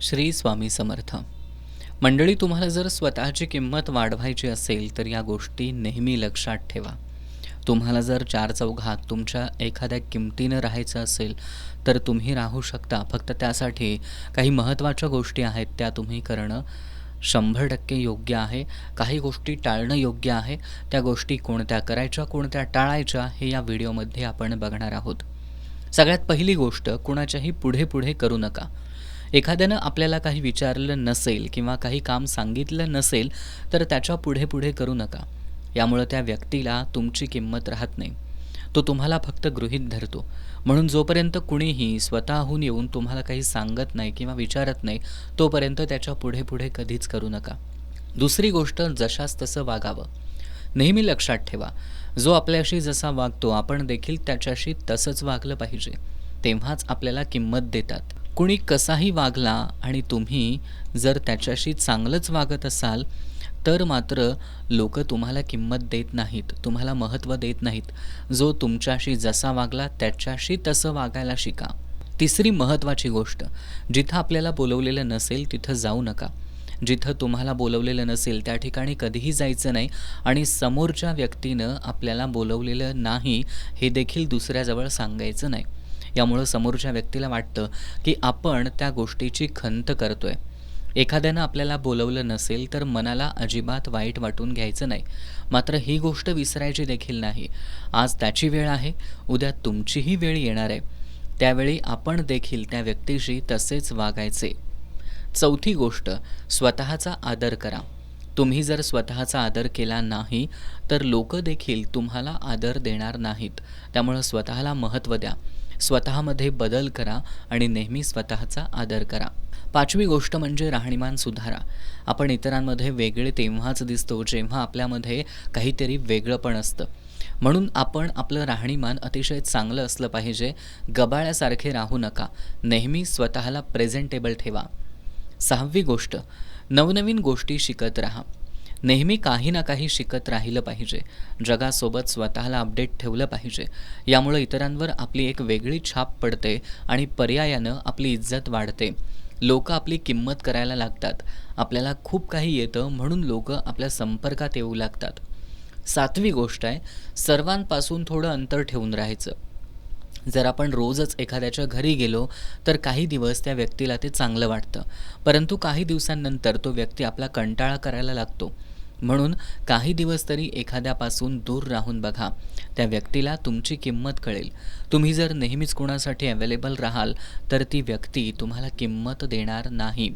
श्री स्वामी समर्थ. मंडळी तुम्हाला जर स्वतःची किंमत वाढवायची असेल तर या गोष्टी नेहमी लक्षात ठेवा. तुम्हाला जर चार चौघात तुमच्या एखाद्या किमतीनं राहायचं असेल तर तुम्ही राहू शकता. फक्त त्यासाठी काही महत्त्वाच्या गोष्टी आहेत त्या तुम्ही करणं शंभर टक्के योग्य आहे. काही गोष्टी टाळणं योग्य आहे. त्या गोष्टी कोणत्या करायच्या कोणत्या टाळायच्या हे या व्हिडिओमध्ये आपण बघणार आहोत. सगळ्यात पहिली गोष्ट कुणाच्याही पुढे पुढे करू नका. एखाद्यानं आपल्याला काही विचारलं नसेल किंवा काही काम सांगितलं नसेल तर त्याच्या पुढे पुढे करू नका. यामुळं त्या व्यक्तीला तुमची किंमत राहत नाही. तो तुम्हाला फक्त गृहीत धरतो. म्हणून जोपर्यंत कुणीही स्वतःहून येऊन तुम्हाला काही सांगत नाही किंवा विचारत नाही तोपर्यंत त्याच्या पुढे पुढे कधीच करू नका. दुसरी गोष्ट जशास तसं वागावं. नेहमी लक्षात ठेवा जो आपल्याशी जसा वागतो आपण देखील त्याच्याशी तसंच वागलं पाहिजे. तेव्हाच आपल्याला किंमत देतात. कुणी कसाही वागला आणि तुम्ही जर त्याच्याशी चांगलंच वागत असाल तर मात्र लोक तुम्हाला किंमत देत नाहीत तुम्हाला महत्त्व देत नाहीत. जो तुमच्याशी जसा वागला त्याच्याशी तसं वागायला शिका. तिसरी महत्त्वाची गोष्ट जिथं आपल्याला बोलवलेलं नसेल तिथं जाऊ नका. जिथं तुम्हाला बोलवलेलं नसेल त्या ठिकाणी कधीही जायचं नाही आणि समोरच्या व्यक्तीनं आपल्याला बोलवलेलं नाही हे देखील दुसऱ्याजवळ सांगायचं नाही. यामुळं समोरच्या व्यक्तीला वाटतं की आपण त्या गोष्टीची खंत करतोय. एखाद्यानं आपल्याला बोलवलं नसेल तर मनाला अजिबात वाईट वाटून घ्यायचं नाही. मात्र ही गोष्ट विसरायची देखील नाही. आज त्याची वेळ आहे उद्या तुमचीही वेळ येणार आहे. त्यावेळी आपण देखील त्या व्यक्तीशी तसेच वागायचे. चौथी गोष्ट स्वतःचा आदर करा. तुम्ही जर स्वतःचा आदर केला नाही तर लोक देखील तुम्हाला आदर देणार नाहीत. त्यामुळं स्वतःला महत्त्व द्या. स्वतःमध्ये बदल करा आणि नेहमी स्वतःचा आदर करा. पाचवी गोष्ट म्हणजे राहणीमान सुधारा. आपण इतरांमध्ये वेगळे तेव्हाच दिसतो जेव्हा आपल्यामध्ये काहीतरी वेगळं पण असतं. म्हणून आपण आपलं राहणीमान अतिशय चांगलं असलं पाहिजे. गबाळ्यासारखे राहू नका. नेहमी स्वतःला प्रेझेंटेबल ठेवा. सहावी गोष्ट. नवनवीन गोष्टी शिकत राहा. नेहमी काही ना काही शिकत राहिलं पाहिजे. जगासोबत स्वतःला अपडेट ठेवलं पाहिजे. यामुळं इतरांवर आपली एक वेगळी छाप पडते आणि पर्यायानं आपली इज्जत वाढते. लोक आपली किंमत करायला लागतात. आपल्याला खूप काही येतं म्हणून लोक आपल्या संपर्कात येऊ लागतात. सातवी गोष्ट आहे सर्वांपासून थोडं अंतर ठेवून राहायचं. जर आपण रोजच एखाद्याच्या घरी गेलो तर काही दिवस त्या व्यक्तीला ते चांगलं वाटतं. परंतु काही दिवसांनंतर तो व्यक्ती आपला कंटाळा करायला लागतो. म्हणून काही दिवस तरी एखाद्यापासून दूर राहून बघा. त्या व्यक्तीला तुमची किंमत कळेल. तुम्ही जर नेहमीच कोणासाठी अवेलेबल राहाल तर ती व्यक्ती तुम्हाला किंमत देणार नाही.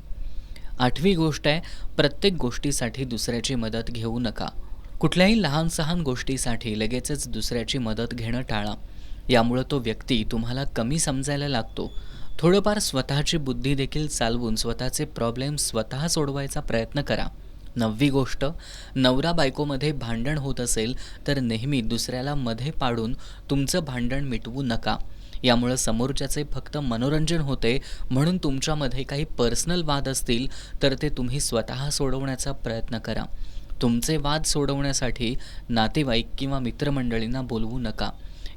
आठवी गोष्ट आहे प्रत्येक गोष्टीसाठी दुसऱ्याची मदत घेऊ नका. कुठल्याही लहान सहान गोष्टीसाठी लगेचच दुसऱ्याची मदत घेणं टाळा. यामुळं तो व्यक्ती तुम्हाला कमी समजायला लागतो. थोडंफार स्वतःची बुद्धी देखील चालवून स्वतःचे प्रॉब्लेम स्वतः सोडवायचा प्रयत्न करा. नववी गोष्ट नवरा बायकोमध्ये भांडण होत असेल तर नेहमी दुसऱ्याला मध्ये पाडून तुमचं भांडण मिटवू नका. यामुळं समोरच्याचे फक्त मनोरंजन होते म्हणून तुमच्यामध्ये काही पर्सनल वाद असतील तर ते तुम्ही स्वतः सोडवण्याचा प्रयत्न करा. तुमचे वाद सोडवण्यासाठी नातेवाईक किंवा मित्रमंडळींना बोलवू नका.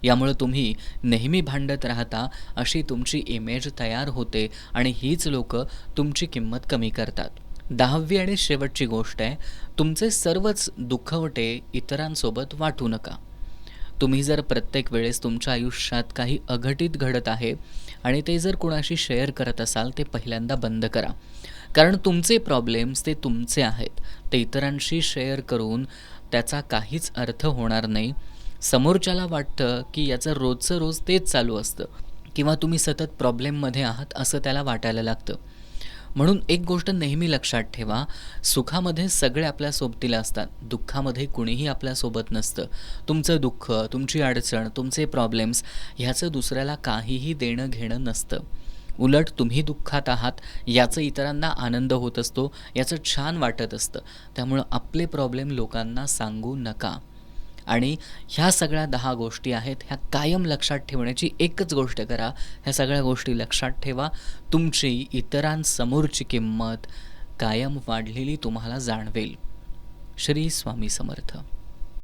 यामुळं तुम्ही नेहमी भांडत राहता अशी तुमची इमेज तयार होते आणि हीच लोक तुमची किंमत कमी करतात. दहावी आणि शेवटची गोष्ट आहे तुमचे सर्वच दुःखवटे इतरांसोबत वाटू नका. तुम्ही जर प्रत्येक वेळेस तुमच्या आयुष्यात काही अघटित घडत आहे आणि ते जर कुणाशी शेअर करत असाल ते पहिल्यांदा बंद करा. कारण तुमचे प्रॉब्लेम्स ते तुमचे आहेत. ते इतरांशी शेअर करून त्याचा काहीच अर्थ होणार नाही. समोरच्याला वाटतं की याचं रोजचं रोज तेच चालू असतं किंवा तुम्ही सतत प्रॉब्लेममध्ये आहात असं त्याला वाटायला लागतं. म्हणून एक गोष्ट नेहमी लक्षात ठेवा सुखामध्ये सगळे आपल्या सोबतीला असतात. दुःखामध्ये कुणीही आपल्यासोबत नसतं. तुमचं दुःख तुमची अडचण तुमचे प्रॉब्लेम्स ह्याचं दुसऱ्याला काहीही देणं घेणं नसतं. उलट तुम्ही दुःखात आहात याचं इतरांना आनंद होत असतो याचं छान वाटत असतं. त्यामुळं आपले प्रॉब्लेम लोकांना सांगू नका. आणि ह्या सगळ्या दहा गोष्टी आहेत ह्या कायम लक्षात ठेवण्याची एकच गोष्ट करा. ह्या सगळ्या गोष्टी लक्षात ठेवा. तुमची इतरांसमोरची किंमत कायम वाढलेली तुम्हाला जाणवेल. श्री स्वामी समर्थ.